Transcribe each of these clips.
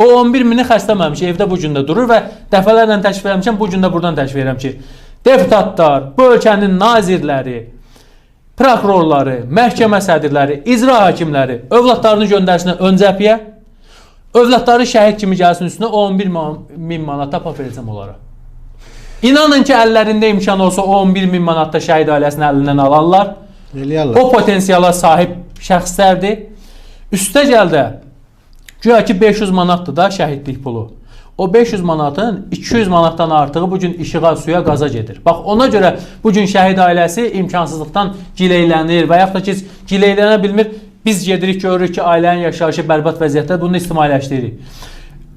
O 11 mini xəstəməmiş, evdə bu gün də durur və dəfələrlə təşrif eləmişəm, bu gün də buradan təşrif edirəm ki, deputatlar, bu ölkənin nazirləri, prokurorları, məhkəmə sədrləri, icra hakimləri övladlarını göndərsinlər ön cəbhəyə. Övladları şəhid kimi gəlsin üstünə 11 ma- min manat tapa verəcəm onlara. İnanın ki, əllərində imkan olsa o 11 min manat da şəhid ailəsinin əlindən alarlar. Eləyərlər. O potensiala sahib şəxslərdir. Üstə gəldə güya ki 500 manatdır da şəhidlik pulu. O 500 manatın 200 manatdan artığı bu gün işığa, suya, qaza gedir. Bax ona görə bu gün şəhid ailəsi imkansızlıqdan gileylənir və yaxud da ki gileylənə bilmir. Biz gedirik görürük ki, ailənin yaşayışı bərbad vəziyyətdə bunu ictimailəşdiririk.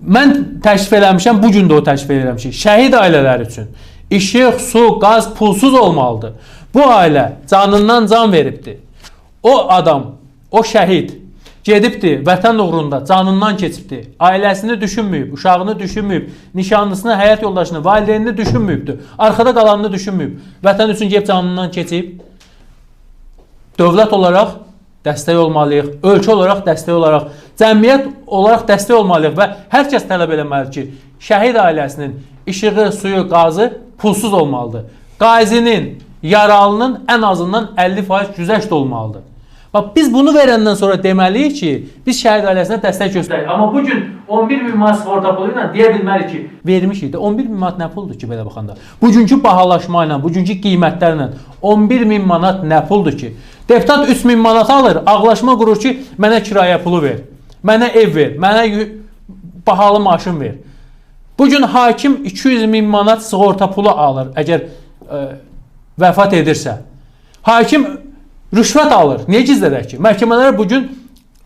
Mən təklif eləmişəm, bu gün də o edirəm ki, şəhid ailələri üçün işıq, su, qaz pulsuz olmalıdır. Bu ailə canından can veribdi. O adam, o şəhid gedibdi vətən uğrunda canından keçibdi. Ailəsini düşünməyib, uşağını düşünməyib, nişanlısını, həyat yoldaşını, valideynini düşünməyibdi. Arxada qalanını düşünməyib. Vətən üçün gedib canından keçib. Dövlət olaraq dəstək olmalıyıq, ölkə olaraq dəstək olaraq, cəmiyyət olaraq dəstək olmalıyıq və hər kəs tələb eləməlidir ki, şəhid ailəsinin işığı, suyu, qazı pulsuz olmalıdır. Qazinin, yaralının ən azından 50% güzəşt olmalıdır. Bax biz bunu verəndən sonra deməliyik ki, biz şəhid ailəsinə dəstək göstəririk. Amma bu gün 11 min manat sığorta pulu ilə deyə bilmərik ki, vermişik də 11 min manat nə puldur ki belə baxanda. Bugünkü bahalaşma ilə, bugünkü qiymətlərlə 11 min manat nə puldur ki? Deputat 3 min manat alır, ağlaşma qurur ki, mənə kirayə pulu ver, mənə ev ver, mənə bahalı maşın ver. Bu gün hakim 200 min manat sığorta pulu alır əgər ə, vəfat edirsə. Hakim rüşvət alır. Niyə gizlədək ki? Məhkəmələr bu gün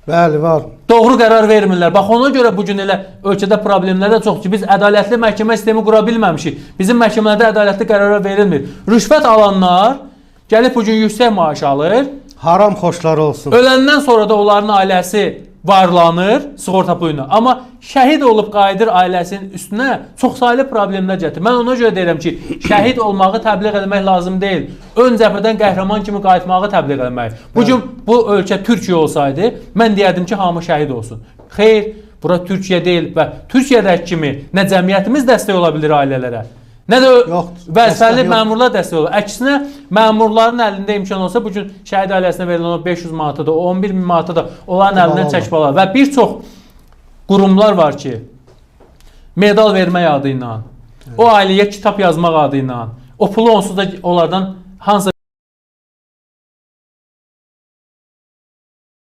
Bəli, var. doğru qərar vermirlər. Bax ona görə bu gün elə ölkədə problemlər də çoxdur biz ədalətli məhkəmə sistemi qura bilməmişik. Bizim məhkəmələrdə ədalətli qərarlar verilmir. Rüşvət alanlar gəlib bu gün yüksək maaş alır. Haram xoşları olsun. Öləndən sonra da onların ailəsi varlanır sığorta pulu ilə. Amma şəhid olub qayıdır ailəsinin üstünə çoxsaylı problemlər gətirir. Mən ona görə deyirəm ki, şəhid olmağı təbliğ etmək lazım deyil. Ön cəbhədən qəhrəman kimi qayıtmağı təbliğ etmək. Bu gün bu ölkə Türkiyə olsaydı, mən deyərdim ki, hamı şəhid olsun. Xeyr, bura Türkiyə deyil və Türkiyədəki kimi nə cəmiyyətimiz dəstək ola bilər ailələrə, nə də vəzifəli məmurlar dəstək olur. Əksinə məmurların əlində imkan olsa bu gün şəhid ailəsinə verilən o 500 manatı da, o 11 min manatı da onların əlindən çəkib alar. Və bir çox qurumlar var ki, medal vermək adı ilə, o ailəyə kitab yazmaq adı ilə, o pulu onsuz da onlardan hansı